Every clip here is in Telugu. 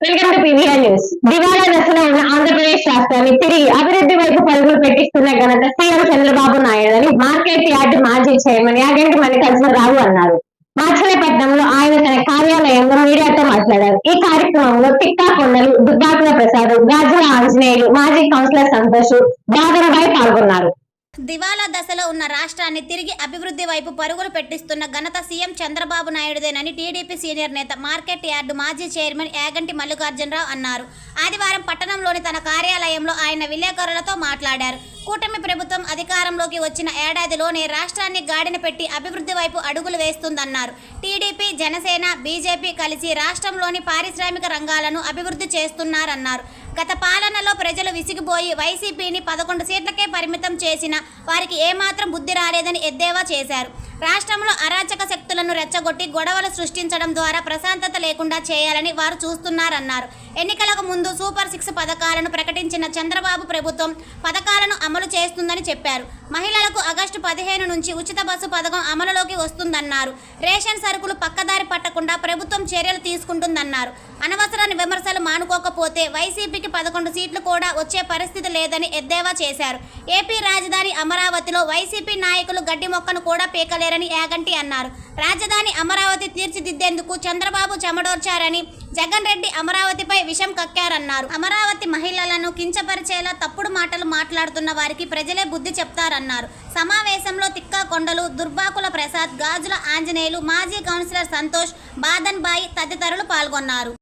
Welcome to PVR news. దివాళా దశలో ఉన్న ఆంధ్రప్రదేశ్ రాష్ట్రాన్ని తిరిగి అభివృద్ధి వైపు పరుగులు పెట్టిస్తున్న ఘనత సీఎం చంద్రబాబు నాయుడు అని మార్కెట్ యార్డ్ మాజీ చైర్మన్ యాగంటి మల్లికార్జునరావు అన్నారు. మాచలేపట్నంలో ఆయన తన కార్యాలయంలో మీడియాతో మాట్లాడారు. ఈ కార్యక్రమంలో టిక్కా కొండలు దుర్గాకుల ప్రసాద్ గాజుల ఆంజనేయులు మాజీ కౌన్సిలర్ సంతోష్ బాదరబాయ్ పాల్గొన్నారు. దివాలా దశలో ఉన్న రాష్ట్రాన్ని తిరిగి అభివృద్ధి వైపు పరుగులు పెట్టిస్తున్న ఘనత సీఎం చంద్రబాబు నాయుడుదేనని టీడీపీ సీనియర్ నేత మార్కెట్ యార్డు మాజీ చైర్మన్ యాగంటి మల్లికార్జునరావు అన్నారు. ఆదివారం పట్టణంలోని తన కార్యాలయంలో ఆయన విలేకరులతో మాట్లాడారు. కూటమి ప్రభుత్వం అధికారంలోకి వచ్చిన ఏడాదిలోనే రాష్ట్రాన్ని గాడిన పెట్టి అభివృద్ధి వైపు అడుగులు వేస్తుందన్నారు. టీడీపీ జనసేన బీజేపీ కలిసి రాష్ట్రంలోని పారిశ్రామిక రంగాలను అభివృద్ధి చేస్తున్నారన్నారు. గత పాలనలో ప్రజలు విసిగిపోయి వైసీపీని పదకొండు సీట్లకే పరిమితం చేసిన వారికి ఏమాత్రం బుద్ధి రాలేదని ఎద్దేవా చేశారు. రాష్ట్రంలో అరాచక శక్తులను రెచ్చగొట్టి గొడవలు సృష్టించడం ద్వారా ప్రశాంతత లేకుండా చేయాలని వారు చూస్తున్నారన్నారు. ఎన్నికలకు ముందు సూపర్ సిక్స్ పథకాలను ప్రకటించిన చంద్రబాబు ప్రభుత్వం పథకాలను అమలు చేస్తుందని చెప్పారు. మహిళలకు ఆగస్టు పదిహేను నుంచి ఉచిత బస్సు పథకం అమలులోకి వస్తుందన్నారు. రేషన్ సరుకులు పక్కదారి పట్టకుండా ప్రభుత్వం చర్యలు తీసుకుంటుందన్నారు. అనవసరాన్ని విమర్శలు మానుకోకపోతే వైసీపీకి పదకొండు సీట్లు కూడా వచ్చే పరిస్థితి లేదని ఎద్దేవా చేశారు. ఏపీ రాజధాని అమరావతిలో వైసీపీ నాయకులు గడ్డి మొక్కను కూడా పీకలేరని యాగంటి అన్నారు. రాజధాని అమరావతి తీర్చిదిద్దేందుకు చంద్రబాబు చెమడోర్చారని జగన్ రెడ్డి అమరావతిపై విషం కక్కారన్నారు. అమరావతి మహిళలను కించపరిచేలా తప్పుడు మాటలు మాట్లాడుతున్న వారికి ప్రజలే బుద్ధి చెప్తారన్నారు. సమావేశంలో తిక్కా కొండలు దుర్బాకుల ప్రసాద్ గాజుల ఆంజనేయులు మాజీ కౌన్సిలర్ సంతోష్ బాదన్ బాయి తదితరులు పాల్గొన్నారు.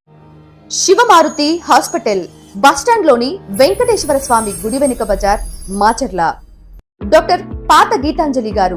శివమారుతి హాస్పిటల్ బస్టాండ్లోని వెంకటేశ్వర స్వామి గుడి వెనుక బజార్ మాచర్ల. డాక్టర్ పాత గీతాంజలి గారు